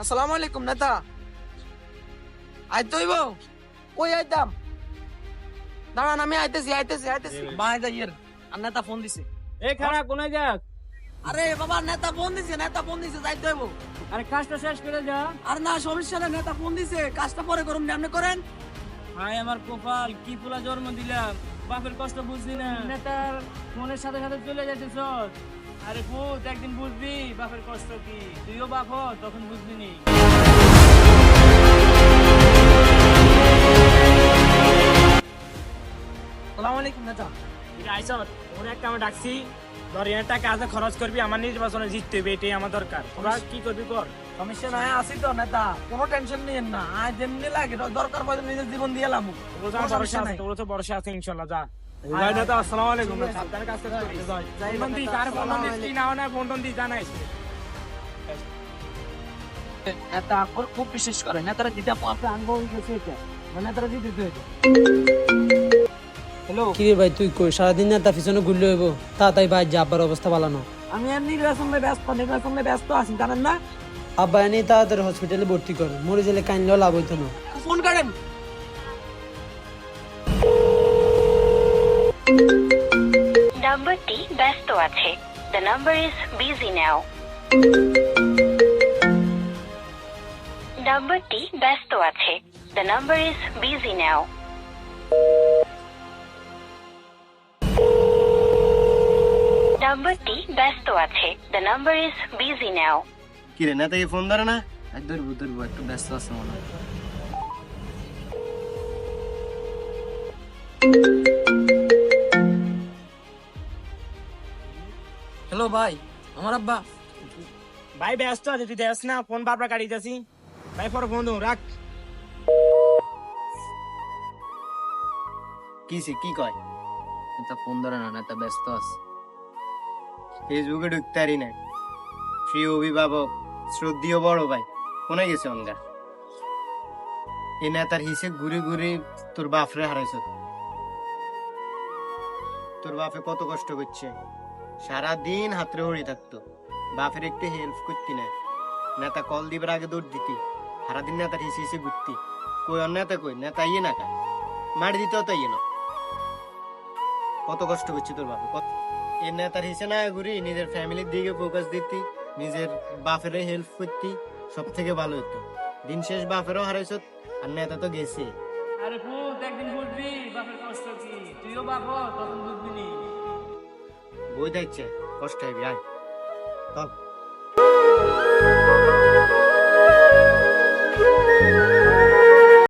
আসসালামু আলাইকুম নেতা। আইতে হইব? কই আইতাম? দাঁড়ান আমি আইতেছি আইতেছি আইতেছি। বাই যাইয়ের আর নেতা ফোন দিছে। এ খারাপ কোনায় যাক আরে বাবা নেতা ফোন দিছে নেতা ফোন দিছে যাইতে হইব। আরে কাজটা শেষ করে যা। আর না সমস্যা নেতা ফোন দিছে। কাজটা পরে করুন আপনি করেন। হায় আমার কপাল কি পোলা জন্ম দিলাম। বাপের কষ্ট বুঝলি না। নেতার মনের সাথে সাথে চলে যাইতেছ। আরে পুত একদিন বুঝবি বাপের কষ্ট কি। তুইও বাপ তখন বুঝবি নি। সালামালাইকুম নেতা আইসা ওরা একটা আমি ডাকছি ধর এর টাকা আছে খরচ করবি আমার নির্বাচনে জিততে হবে এটাই আমার দরকার। তোরা কি করবি কর? সমস্যা নাই আসি তো নেতা। কোনো টেনশন নিয়েন না। আজ যেমনি লাগে দরকার পড়ে নিজের জীবন দিয়ে লামু। তোগুলো তো ভরসা আছে তোগুলো তো ভরসা আছে ইনশাল্লাহ যা। যাই নেতা, আসসালামু আলাইকুম। সাবধানে কাজ করতে যাই, পারিস। যাই, ফোন দিস, নেতা, কার ফোন দিস, না না, ফোন টোন দিস, নেতা খুব বিশেষ করে নেতারা যেটা আপনি আনব গেছে এটা। নেতারা জিতে কিরে ভাই তুই কই? সারাদিন না তা পিছনে ঘুরলে হইব। ভাই যা আব্বার অবস্থা ভালো না। আমি আর নির্বাচনে ব্যস্ত নির্বাচনে ব্যস্ত আছি জানেন না? আব্বা এনে তাড়াতাড়ি হসপিটালে ভর্তি কর। মরে গেলে কাইনলেও লাভ হইতো না। ফোন করেন। নাম্বারটি ব্যস্ত আছে। The number is busy now নাম্বারটি ব্যস্ত আছে। The number is busy now নাম্বারটি ব্যস্ত আছে। The number is busy now কি রে নেতাকে ফোন ধরে না? ধরবো ধরবো একটু ব্যস্ত আছে মনে হয়। হ্যালো ভাই আমার আব্বা। ভাই ব্যস্ত আছে তুই দেখ না ফোন বারবার কাটিয়ে যাচ্ছি ভাই পরে ফোন দেবো রাখ। কিসে কি কয়? নেতা ফোন ধরে না নেতা ব্যস্ত আছে। ফেসবুকে ঢুকতে পারি না প্রিয় অভিভাবক, শ্রদ্ধীয় বড় ভাই, কোনে গেছে অঙ্গা? এই নেতার হিসেব ঘুরে ঘুরে তোর বাপরে হারাইছ। তোর বাপে কত কষ্ট করছে। সারা দিন হাতরে হড়ে থাকতো। বাপের একটু হেল্প করতি না। নেতা কল দিবার আগে দৌড় দিতি। সারাদিন নেতার হিসে হিসে ঘুরতি। কই আর নেতা কই? নেতা ইয়ে না কা? মারি দিতেও তো ইয়ে না। কত কষ্ট করছে তোর বাপে, কত এর নেতার হিসেবে না ঘুরি নিজের ফ্যামিলির দিকে ফোকাস দিতি নিজের বাপের হেল্প করতি সব থেকে ভালো হতো দিন শেষ বাপেরও হারাইছ আর নেতা তো গেছে। আরে পুত একদিন বুঝবি বাপের কষ্ট কি? তুইও বাপ তখন বুঝবি নি। বই দেখছে কষ্ট হবে আয়। চল।